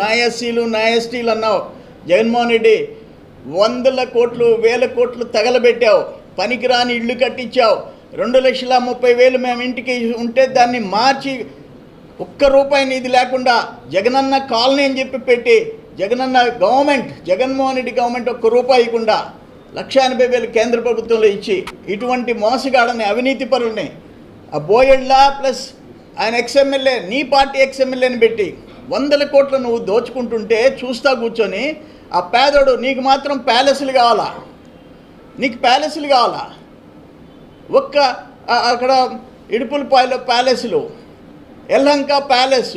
నా ఎస్సీలు నా ఎస్టీలు అన్నావు. జగన్మోహన్ రెడ్డి వందల కోట్లు వేల కోట్లు తగలబెట్టావు. పనికిరాని ఇళ్ళు కట్టించావు. రెండు లక్షల ముప్పై వేలు మేము ఇంటికి ఉంటే దాన్ని మార్చి ఒక్క రూపాయి నిధి లేకుండా జగనన్న కాలనీ అని చెప్పి పెట్టి జగనన్న గవర్నమెంట్ జగన్మోహన్ రెడ్డి గవర్నమెంట్ ఒక్క రూపాయి ఇవ్వకుండా లక్ష ఎనభై వేలు కేంద్ర ప్రభుత్వంలో ఇచ్చి ఇటువంటి మోసగాడని అవినీతి పరుల్ని ఆ బోయెడ్లా ప్లస్ ఆయన ఎక్స్ఎమ్మెల్యే నీ పార్టీ ఎక్స్ఎమ్మెల్యేని పెట్టి వందల కోట్లు నువ్వు దోచుకుంటుంటే చూస్తా కూర్చొని ఆ పేదోడు నీకు మాత్రం ప్యాలెస్లు కావాలా? నీకు ప్యాలెస్లు కావాలా? ఒక్క అక్కడ ఇడుపులపాయలో ప్యాలెస్లు ఎల్లంక ప్యాలెస్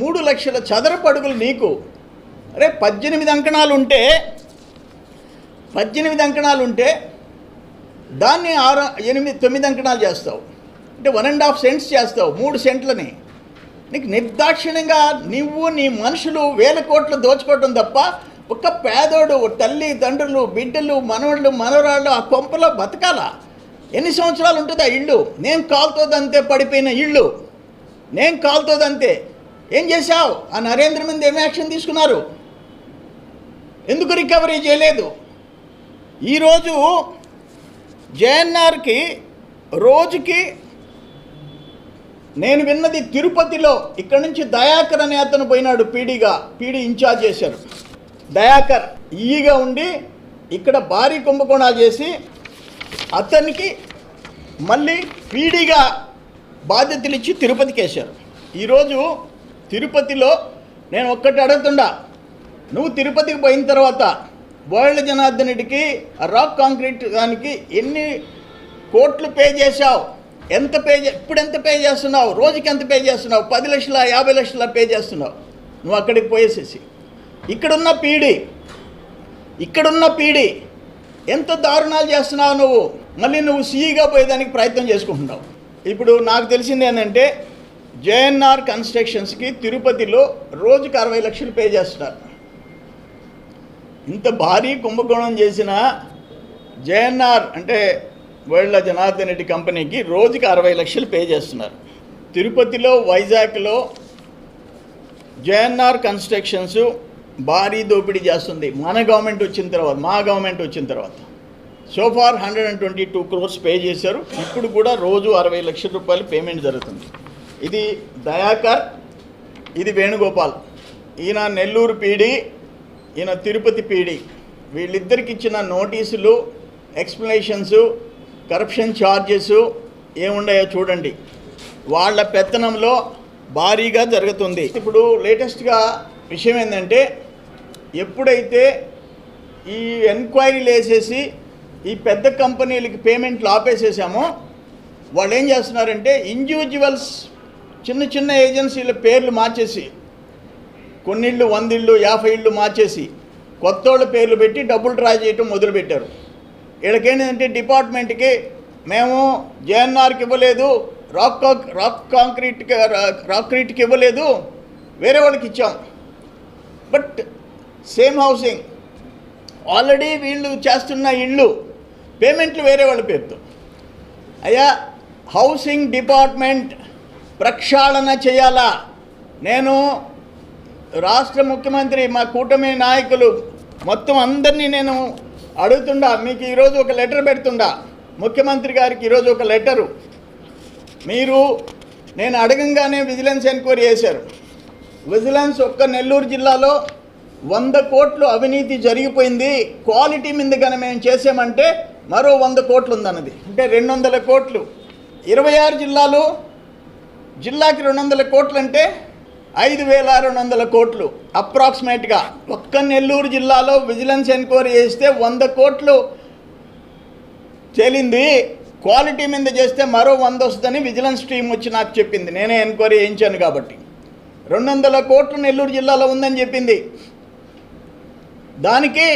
మూడు లక్షల చదరపడుగులు నీకు. అరే పద్దెనిమిది అంకణాలు ఉంటే పద్దెనిమిది అంకణాలు ఉంటే దాన్ని ఆరు ఎనిమిది తొమ్మిది అంకణాలు చేస్తావు. అంటే వన్ అండ్ హాఫ్ సెంట్స్ చేస్తావు మూడు సెంట్లని. నీకు నిర్దాక్షిణ్యంగా నువ్వు నీ మనుషులు వేల కోట్లు దోచుకోవటం తప్ప ఒక పేదోడు తల్లి తండ్రులు బిడ్డలు మనవళ్ళు మనవరాళ్ళు ఆ కొంపలో బతకాలా? ఎన్ని సంవత్సరాలు ఉంటుంది ఆ ఇల్లు? నేను కాలుతోదంతే పడిపోయిన ఇల్లు. నేను కాలుతోదంతే. ఏం చేశావు? ఆ నరేంద్ర మీద ఏమి యాక్షన్ తీసుకున్నారు? ఎందుకు రికవరీ చేయలేదు? ఈరోజు జేఎన్ఆర్కి రోజుకి నేను విన్నది తిరుపతిలో ఇక్కడ నుంచి దయాకర్ అనే అతను పోయినాడు పీడీగా పీడీ ఇన్ఛార్జ్ చేశారు. దయాకర్ ఈగా ఉండి ఇక్కడ భారీ కుంభకోణ చేసి అతనికి మళ్ళీ పీడీగా బాధ్యతలు ఇచ్చి తిరుపతికి వేశారు ఈరోజు తిరుపతిలో నేను ఒక్కటి అడుగుతుండా నువ్వు తిరుపతికి పోయిన తర్వాత బోయళ్ళ జనార్దన్ రెడ్డికి రాక్ కాంక్రీట్ దానికి ఎన్ని కోట్లు పే చేశావు? ఎంత పే ఇప్పుడు ఎంత పే చేస్తున్నావు? రోజుకి ఎంత పే చేస్తున్నావు? పది లక్షల యాభై లక్షల పే చేస్తున్నావు? నువ్వు అక్కడికి పోయేసేసి. ఇక్కడున్న పీడి ఇక్కడున్న పీడి ఎంత దారుణాలు చేస్తున్నావు నువ్వు? మళ్ళీ నువ్వు సీఈగా పోయేదానికి ప్రయత్నం చేసుకుంటున్నావు. ఇప్పుడు నాకు తెలిసింది ఏంటంటే జేఎన్ఆర్ కన్స్ట్రక్షన్స్కి తిరుపతిలో రోజుకి అరవై లక్షలు పే చేస్తున్నారు. ఇంత భారీ కుంభకోణం చేసిన జేఎన్ఆర్ అంటే వేళ్ళ జనార్దన్ రెడ్డి కంపెనీకి రోజుకి అరవై లక్షలు పే చేస్తున్నారు. తిరుపతిలో వైజాగ్లో జేఎన్ఆర్ కన్స్ట్రక్షన్స్ భారీ దోపిడీ చేస్తుంది. మన గవర్నమెంట్ వచ్చిన తర్వాత మా గవర్నమెంట్ వచ్చిన తర్వాత. So far hundred and twenty two crores pay చేశారు. ఇప్పుడు కూడా రోజు అరవై లక్షల రూపాయలు పేమెంట్ జరుగుతుంది. ఇది దయాకర్ ఇది వేణుగోపాల్. ఈయన నెల్లూరు పీడి ఈయన తిరుపతి పీడి. వీళ్ళిద్దరికి ఇచ్చిన నోటీసులు ఎక్స్ప్లెనేషన్స్ కరప్షన్ ఛార్జెస్ ఏమున్నాయో చూడండి. వాళ్ళ పెత్తనంలో భారీగా జరుగుతుంది. ఇప్పుడు లేటెస్ట్గా విషయం ఏంటంటే ఎప్పుడైతే ఈ ఎంక్వైరీలు వేసేసి ఈ పెద్ద కంపెనీలకి పేమెంట్లు ఆపేసేసామో వాళ్ళు ఏం చేస్తున్నారంటే ఇండివిజువల్స్ చిన్న చిన్న ఏజెన్సీల పేర్లు మార్చేసి కొన్నిళ్ళు వందిళ్ళు యాభై ఇళ్ళు మార్చేసి కొత్తోళ్ళ పేర్లు పెట్టి డబ్బులు డ్రా చేయటం మొదలుపెట్టారు. వీళ్ళకేంటంటే డిపార్ట్మెంట్కి మేము జేఎన్ఆర్కి ఇవ్వలేదు రాక్ రాక్ కాంక్రీట్కి రాక్రీట్కి ఇవ్వలేదు వేరే వాళ్ళకి ఇచ్చాం. But same housing. ఆల్రెడీ వీళ్ళు చేస్తున్న ఇళ్ళు పేమెంట్లు వేరే వాళ్ళ పేరుతో. అయ్యా హౌసింగ్ డిపార్ట్మెంట్ ప్రక్షాళన చేయాలా? నేను రాష్ట్ర ముఖ్యమంత్రి మా కూటమి నాయకులు మొత్తం అందరినీ నేను అడుగుతుండా మీకు ఈరోజు ఒక లెటర్ పెడుతుండా. ముఖ్యమంత్రి గారికి ఈరోజు ఒక లెటరు. మీరు నేను అడగంగానే విజిలెన్స్ ఎంక్వైరీ చేశారు. విజిలెన్స్ ఒక్క నెల్లూరు జిల్లాలో వంద కోట్లు అవినీతి జరిగిపోయింది. క్వాలిటీ మీద కానీ మేము చేసామంటే మరో వంద కోట్లు ఉందన్నది అంటే రెండు వందల కోట్లు. ఇరవై ఆరు జిల్లాలు జిల్లాకి రెండు వందల కోట్లు అంటే ఐదు వేల రెండు వందల కోట్లు. అప్రాక్సిమేట్గా ఒక్క నెల్లూరు జిల్లాలో విజిలెన్స్ ఎంక్వైరీ చేస్తే వంద కోట్లు తేలింది. క్వాలిటీ మీద చేస్తే మరో వంద వస్తుందని విజిలెన్స్ టీం వచ్చి నాకు చెప్పింది. నేనే ఎంక్వైరీ చేయించాను కాబట్టి. రెండు వందల కోట్లు నెల్లూరు జిల్లాలో ఉందని చెప్పింది. దానికి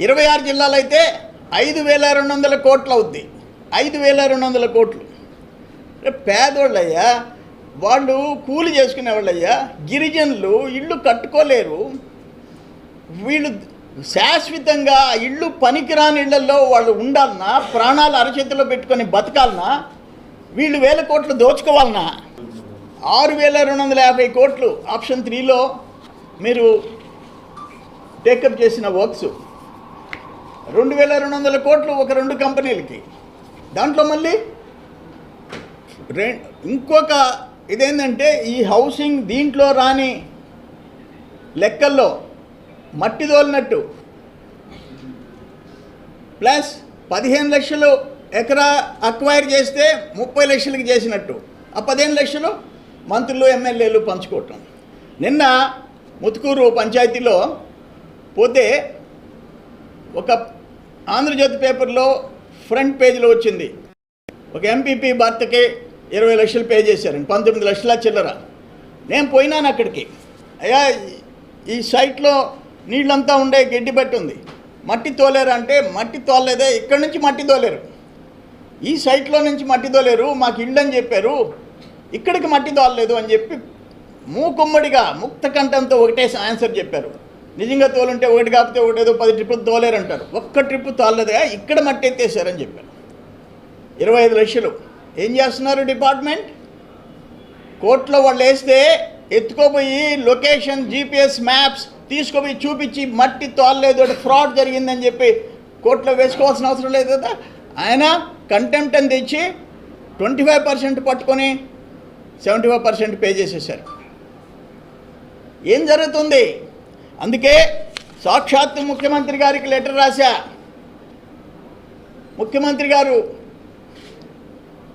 ఇరవై ఆరు జిల్లాలు అయితే ఐదు వేల రెండు వందల కోట్లు అవుద్ది. ఐదు వేల రెండు వందల కోట్లు. పేదోళ్ళయ్యా. వాళ్ళు కూలి చేసుకునేవాళ్ళయ్యా. గిరిజనులు ఇళ్ళు కట్టుకోలేరు. వీళ్ళు శాశ్వతంగా ఇళ్ళు పనికిరాని ఇళ్ళలో వాళ్ళు ఉండాలన్నా ప్రాణాలు అరచేతిలో పెట్టుకొని బతకాలనా వీళ్ళు వేల కోట్లు దోచుకోవాలనా ఆరు వేల రెండు వందల యాభై కోట్లు ఆప్షన్ త్రీలో మీరు టేకప్ చేసిన వర్క్స్. రెండు వేల రెండు వందల కోట్లు ఒక రెండు కంపెనీలకి. దాంట్లో మళ్ళీ రె ఇంకొక ఇదేంటంటే ఈ హౌసింగ్ దీంట్లో రాని లెక్కల్లో మట్టి తోలినట్టు. ప్లస్ పదిహేను లక్షలు ఎకరా అక్వైర్ చేస్తే ముప్పై లక్షలకి చేసినట్టు. ఆ పదిహేను లక్షలు మంత్రులు ఎమ్మెల్యేలు పంచుకోవటం. నిన్న ముతుకూరు పంచాయతీలో పోతే ఒక ఆంధ్రజ్యోతి పేపర్లో ఫ్రంట్ పేజీలో వచ్చింది. ఒక ఎంపీపీ భర్తకి ఇరవై లక్షలు పే చేశారండి పంతొమ్మిది లక్షల చిల్లర. నేను పోయినాను అక్కడికి. అయ్యా ఈ సైట్లో నీళ్ళంతా ఉండే గడ్డి బట్టి ఉంది. మట్టి తోలేరు అంటే మట్టి తోలేదే ఇక్కడి నుంచి మట్టి తోలేరు. ఈ సైట్లో నుంచి మట్టి తోలేరు మాకు ఇల్లు అని చెప్పారు. ఇక్కడికి మట్టి తోలలేదు అని చెప్పి మూకుమ్మడిగా ముక్త కంఠంతో ఒకటే ఆన్సర్ చెప్పారు. నిజంగా తోలుంటే ఒకటి కాకపోతే ఒకటి ఏదో పది ట్రిప్పులు తోలేరు అంటారు ఒక్క ట్రిప్పు తోలలేదే ఇక్కడ మట్టి ఎత్తేసారని చెప్పారు. ఇరవై ఐదు లక్షలు. ఏం చేస్తున్నారు డిపార్ట్మెంట్? కోర్టులో వాళ్ళు వేస్తే ఎత్తుకోపోయి లొకేషన్ జీపీఎస్ మ్యాప్స్ తీసుకుపోయి చూపించి మట్టి తోలలేదు అంటే ఫ్రాడ్ జరిగిందని చెప్పి కోర్టులో వేసుకోవాల్సిన అవసరం లేదు కదా. ఆయన కంటెంప్ట్ అని తెచ్చి ట్వంటీ ఫైవ్ పర్సెంట్ పట్టుకొని సెవెంటీ ఫైవ్ పర్సెంట్ పే చేసేసారు ఏం జరుగుతుంది? అందుకే సాక్షాత్తు ముఖ్యమంత్రి గారికి లెటర్ రాశా. ముఖ్యమంత్రి గారు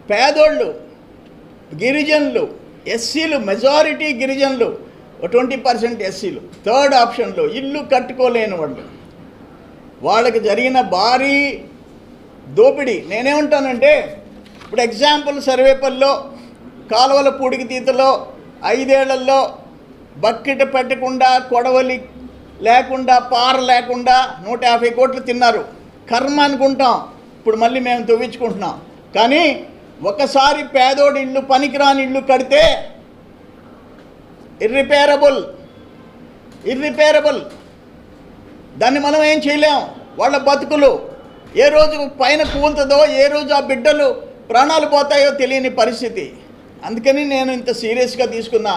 పేదోళ్ళు గిరిజనులు ఎస్సీలు మెజారిటీ గిరిజనులు ట్వంటీ పర్సెంట్ ఎస్సీలు. థర్డ్ ఆప్షన్లో ఇల్లు కట్టుకోలేని వాళ్ళు. వాళ్ళకి జరిగిన భారీ దోపిడీ. నేనేమంటానంటే ఇప్పుడు ఎగ్జాంపుల్ సర్వేపల్లో కాలువల పూడికి తీతలో ఐదేళ్ళలో బకెట్ పెట్టకుండా కొడవలి లేకుండా పార లేకుండా నూట యాభై కోట్లు తిన్నారు. కర్మ అనుకుంటాం. ఇప్పుడు మళ్ళీ మేము తవ్వించుకుంటున్నాం. కానీ ఒకసారి పేదోడి ఇల్లు పనికిరాని ఇల్లు కడితే ఇర్రిపేరబుల్ ఇర్రిపేరబుల్ దాన్ని మనం ఏం చేయలేం? వాళ్ళ బతుకులు ఏ రోజు పైన కూలుతుందో ఏ రోజు ఆ బిడ్డలు ప్రాణాలు పోతాయో తెలియని పరిస్థితి. అందుకని నేను ఇంత సీరియస్గా తీసుకున్నా.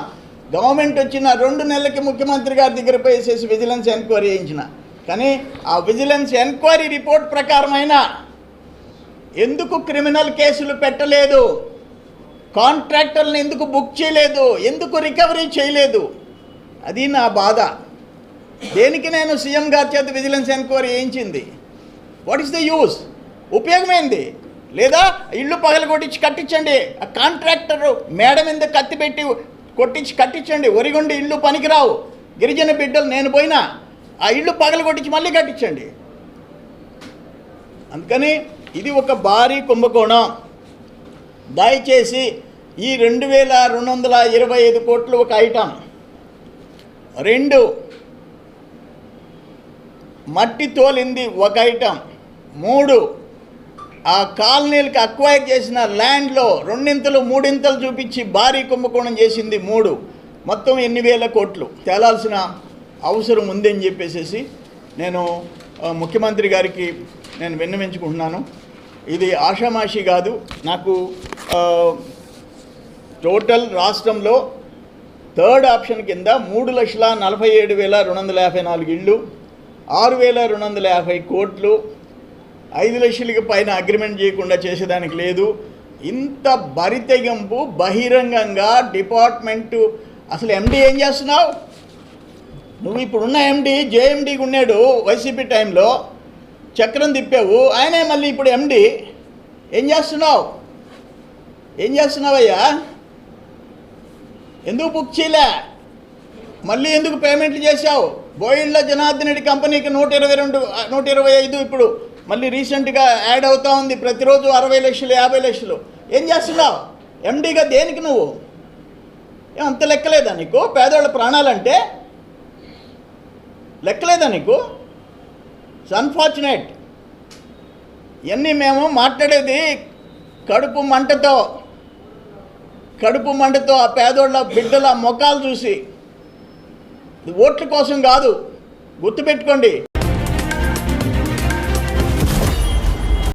గవర్నమెంట్ వచ్చిన రెండు నెలలకి ముఖ్యమంత్రి గారి దగ్గర పోయేసేసి విజిలెన్స్ ఎంక్వైరీ చేయించిన. కానీ ఆ విజిలెన్స్ ఎంక్వైరీ రిపోర్ట్ ప్రకారమైన ఎందుకు క్రిమినల్ కేసులు పెట్టలేదు? కాంట్రాక్టర్లను ఎందుకు బుక్ చేయలేదు? ఎందుకు రికవరీ చేయలేదు? అది నా బాధ. దేనికి నేను సీఎం గారి చేత విజిలెన్స్ ఎంక్వైరీ చేయించింది? వాట్ ఈస్ ద యూస్ ఉపయోగమైంది? లేదా ఇల్లు పగలు కొట్టించి కట్టించండి. ఆ కాంట్రాక్టర్ మేడ మీద కత్తి పెట్టి కొట్టించి కట్టించండి. ఒరిగొండి ఇల్లు పనికిరావు. గిరిజన బిడ్డలు నేను పోయినా ఆ ఇల్లు పగలు కొట్టించి మళ్ళీ కట్టించండి. అందుకని ఇది ఒక భారీ కుంభకోణం. దయచేసి ఈ రెండు వేల రెండు వందల ఇరవై ఐదు కోట్లు ఒక ఐటమ్. రెండు మట్టి తోలింది ఒక ఐటమ్. మూడు ఆ కాలనీలకు అక్వైర్ చేసిన ల్యాండ్లో రెండింతలు మూడింతలు చూపించి భారీ కుంభకోణం చేసింది మూడు. మొత్తం ఎన్ని వేల కోట్లు? తేలాల్సిన అవసరం ఉందని చెప్పేసి నేను ముఖ్యమంత్రి గారికి నేను విన్నవించుకుంటున్నాను. ఇది ఆషామాషి కాదు. నాకు టోటల్ రాష్ట్రంలో థర్డ్ ఆప్షన్ కింద మూడు లక్షల నలభై ఏడు వేల రెండు వందల యాభై నాలుగు ఇళ్ళు ఆరు వేల రెండు వందల యాభై కోట్లు ఐదు లక్షలకి పైన అగ్రిమెంట్ చేయకుండా చేసేదానికి లేదు. ఇంత బరితెగింపు బహిరంగంగా డిపార్ట్మెంటు అసలు ఎండి ఏం చేస్తున్నావు? నువ్వు ఇప్పుడున్న ఎండి జేఎండీకి ఉన్నాడు. వైసీపీ టైంలో చక్రం తిప్పావు. ఆయనే మళ్ళీ ఇప్పుడు ఎండి ఏం చేస్తున్నావు? ఏం చేస్తున్నావయ్యా? ఎందుకు బుక్ చేయలే? మళ్ళీ ఎందుకు పేమెంట్లు చేశావు? బోయిళ్ళ జనార్దన్ రెడ్డి కంపెనీకి నూట ఇరవై రెండు నూట ఇరవై ఐదు ఇప్పుడు మళ్ళీ రీసెంట్గా యాడ్ అవుతూ ఉంది. ప్రతిరోజు అరవై లక్షలు యాభై లక్షలు. ఏం చేస్తున్నావు? ఎండీగా దేనికి నువ్వు? ఏం అంత లెక్కలేదా నీకు? పేదవాళ్ళ ప్రాణాలంటే? లెక్కలేదా నీకు? ఇట్స్ అన్ఫార్చునేట్ ఇవన్నీ మేము మాట్లాడేది కడుపు మంటతో కడుపు మంటతో ఆ పేదోళ్ళ బిడ్డల ముఖాలు చూసి. ఓట్ల కోసం కాదు గుర్తుపెట్టుకోండి.